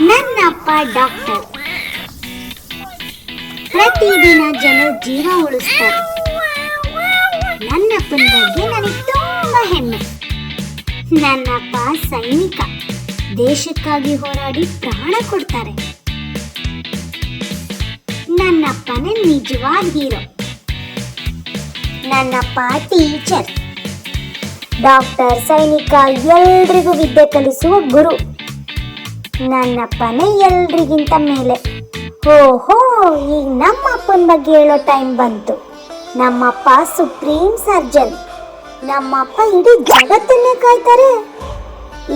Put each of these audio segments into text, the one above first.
ನನ್ನಪ್ಪ ಡಾಕ್ಟರ್. ಪ್ರತಿದಿನ ಜನ ಜೀವ ಉಳಿಸ್ತಾರೆ. ನನ್ನಪ್ಪನ ಬಗ್ಗೆ ನನಗೆ ತುಂಬಾ ಹೆಮ್ಮೆ. ನನ್ನಪ್ಪ ಸೈನಿಕ. ದೇಶಕ್ಕಾಗಿ ಹೋರಾಡಿ ಪ್ರಾಣ ಕೊಡ್ತಾರೆ. ನನ್ನಪ್ಪನೇ ನಿಜವಾದ ಹೀರೋ. ನನ್ನಪ್ಪ ಟೀಚರ್. ಡಾಕ್ಟರ್, ಸೈನಿಕ, ಎಲ್ರಿಗೂ ವಿದ್ಯೆ ಕಲಿಸುವ ಗುರು. ನನ್ನಪ್ಪನೇ ಎಲ್ರಿಗಿಂತ ಮೇಲೆ. ಓಹೋ ಈಗ ನಮ್ಮ ಅಪ್ಪನ ಬಗ್ಗೆ ಹೇಳೋ ಟೈಮ್ ಬಂತು. ನಮ್ಮಪ್ಪ ಸುಪ್ರೀಂ ಸರ್ಜನ್. ನಮ್ಮಪ್ಪ ಇಡೀ ಜಗತ್ತನ್ನೇ ಕಾಯ್ತಾರೆ.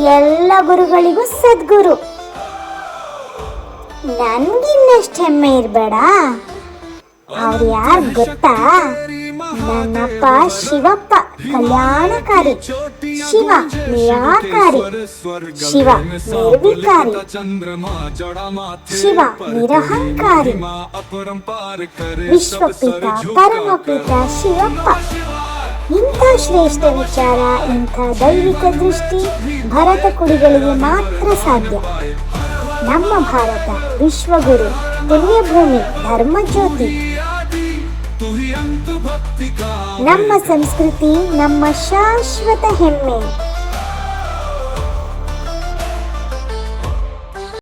ಎಲ್ಲ ಗುರುಗಳಿಗೂ ಸದ್ಗುರು. ನನ್ಗಿನ್ನಷ್ಟು ಹೆಮ್ಮೆ ಇರಬೇಡ. ಅವ್ರು ಯಾರು ಗೊತ್ತಾ? ನನ್ನಪ್ಪ ಶಿವಪ್ಪ ಕಲ್ಯಾಣಕಾರಿ, ಶಿವ ನಿರಾಕಾರಿ, ಶಿವ ನಿರ್ವಿಕಾರಿ, ಶಿವ ನಿರಹಂಕಾರಿ, ವಿಶ್ವಪಿತ ಪರಮಪಿತ ಶಿವಪ್ಪ. ಇಂಥ ಶ್ರೇಷ್ಠ ವಿಚಾರ, ಇಂಥ ದೈವಿಕ ದೃಷ್ಟಿ ಭರತ ಕುಡಿಗಳಿಗೆ ಮಾತ್ರ ಸಾಧ್ಯ. ನಮ್ಮ ಭಾರತ ವಿಶ್ವಗುರು, ಪುಣ್ಯಭೂಮಿ, ಧರ್ಮಜ್ಯೋತಿ ನಮ್ಮ ಸಂಸ್ಕೃತಿ ನಮ್ಮ ಶಾಶ್ವತ ಹೆಮ್ಮೆ.